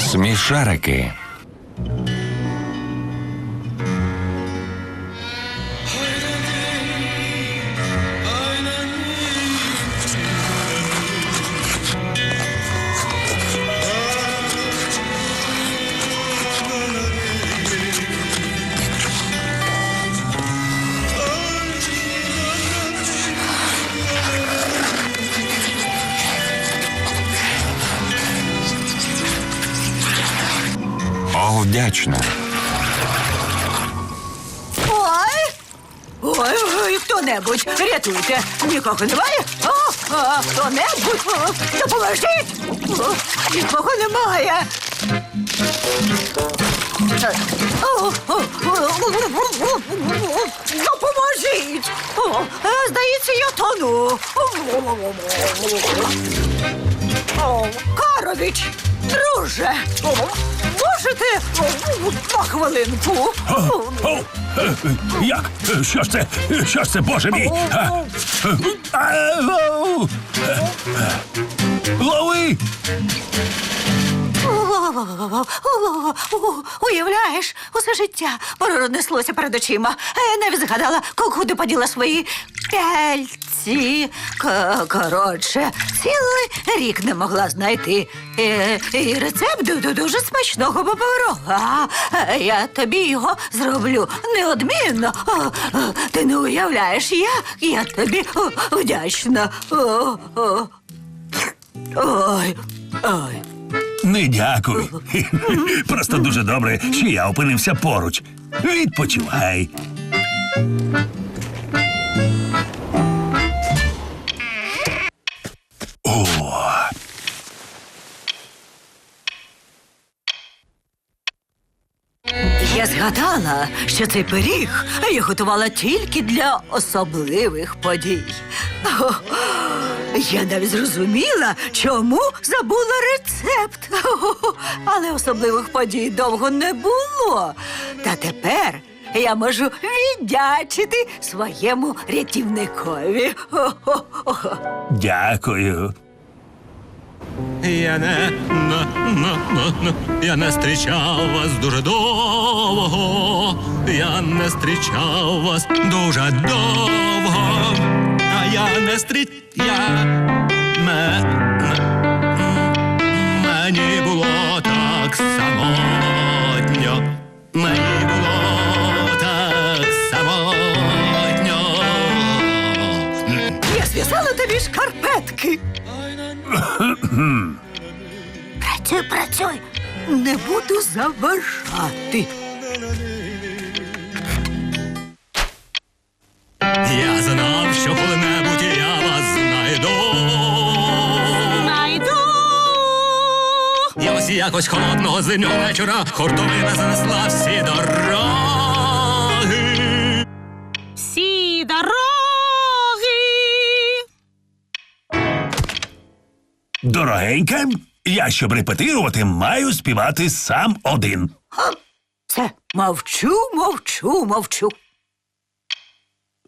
Смішарики. О, вдячна. Ой! Ой, ой, хто-небудь, рятуйте. Нікого немає? О, о, хто-небудь, о, допоможіть! О, нікого немає. О, о, о, Допоможіть! О, здається, я тону. О, Карович, друже, можете о, на хвилинку? О, о, е, як? Що ж це? Що ж це, боже мій? А. Е, е. Лови! Уявляєш, усе життя пронеслося перед очима. Е, Навіть згадала, куди поділа свої пельці. Коротше, цілий рік не могла знайти. Е, І рецепт ду- дуже смачного паперога. Я тобі його зроблю неодмінно. Ти не уявляєш, як я тобі вдячна. Ой, ой. Не дякуй. Просто дуже добре, що я опинився поруч. Відпочивай. О, Я згадала, що цей пиріг я готувала тільки для особливих подій. О, я навіть зрозуміла, чому забула рецепт. Але особливих подій довго не було. Та тепер я можу віддячити своєму рятівникові. Дякую. Я не, не, не, не, не, я не зустрічав вас дуже довго. Я не зустрічав вас дуже довго. Я не стріч... Я... Ме... ме- Мені було так самотньо. Мені було так самотньо. Я зв'язала тобі шкарпетки. працюй, працюй. Не буду заважати. Я знав, що якось холодного зимнього вечора хуртовина занесла всі дороги. Всі дороги. Дорогенька, я, щоб репетирувати, маю співати сам один. Це мовчу, мовчу, мовчу.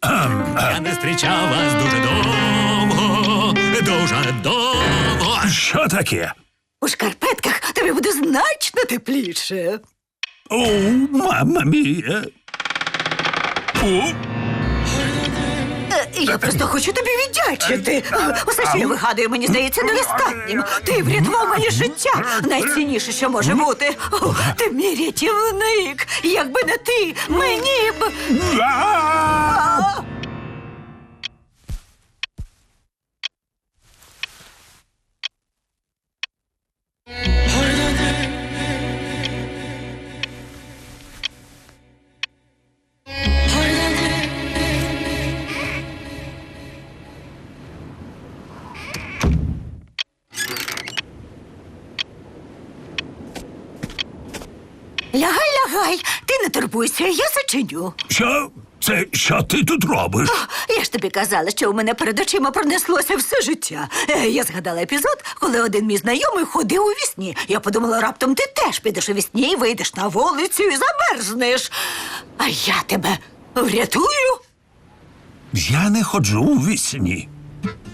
Я не зустрічав вас дуже довго, дуже довго. Що таке? У шкарпетках тобі буде значно тепліше. О, мама мія. О, Е, Я просто хочу тобі віддячити. Усе, що я вигадую, мені здається недостатнім. Ти врятував моє життя. Найцінніше, що може бути. О, ти мій рятівник. Якби не ти, мені б. а! Лягай, лягай, ти не турбуйся, я зачиню. Що? Це що ти тут робиш? Я ж тобі казала, що у мене перед очима пронеслося все життя. Е, Я згадала епізод, коли один мій знайомий ходив у вісні. Я подумала, раптом ти теж підеш у вісні, вийдеш на вулицю і замерзнеш. А я тебе врятую. Я не ходжу у вісні.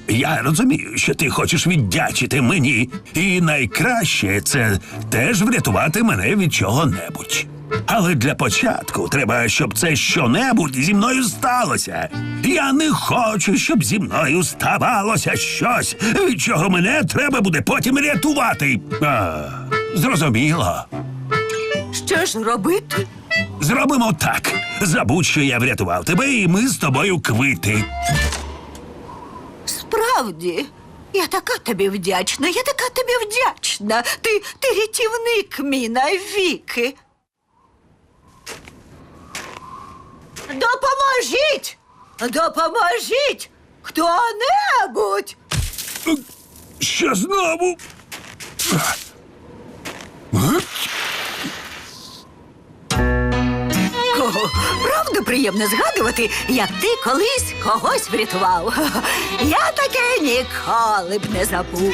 Я розумію, що ти хочеш віддячити мені, і найкраще це теж врятувати мене від чого-небудь. Але для початку треба, щоб це щонебудь зі мною сталося. Я не хочу, щоб зі мною ставалося щось, від чого мене треба буде потім рятувати. А, зрозуміло. Що ж робити? Зробимо так. Забудь, що я врятував тебе, і ми з тобою квити. Справді, я така тобі вдячна, я така тобі вдячна. Ти, ти рятівник мій навіки. Допоможіть! Допоможіть! Хто-небудь! Що знову? Кого? Приємно згадувати, як ти колись когось врятував. Я таке ніколи б не забув.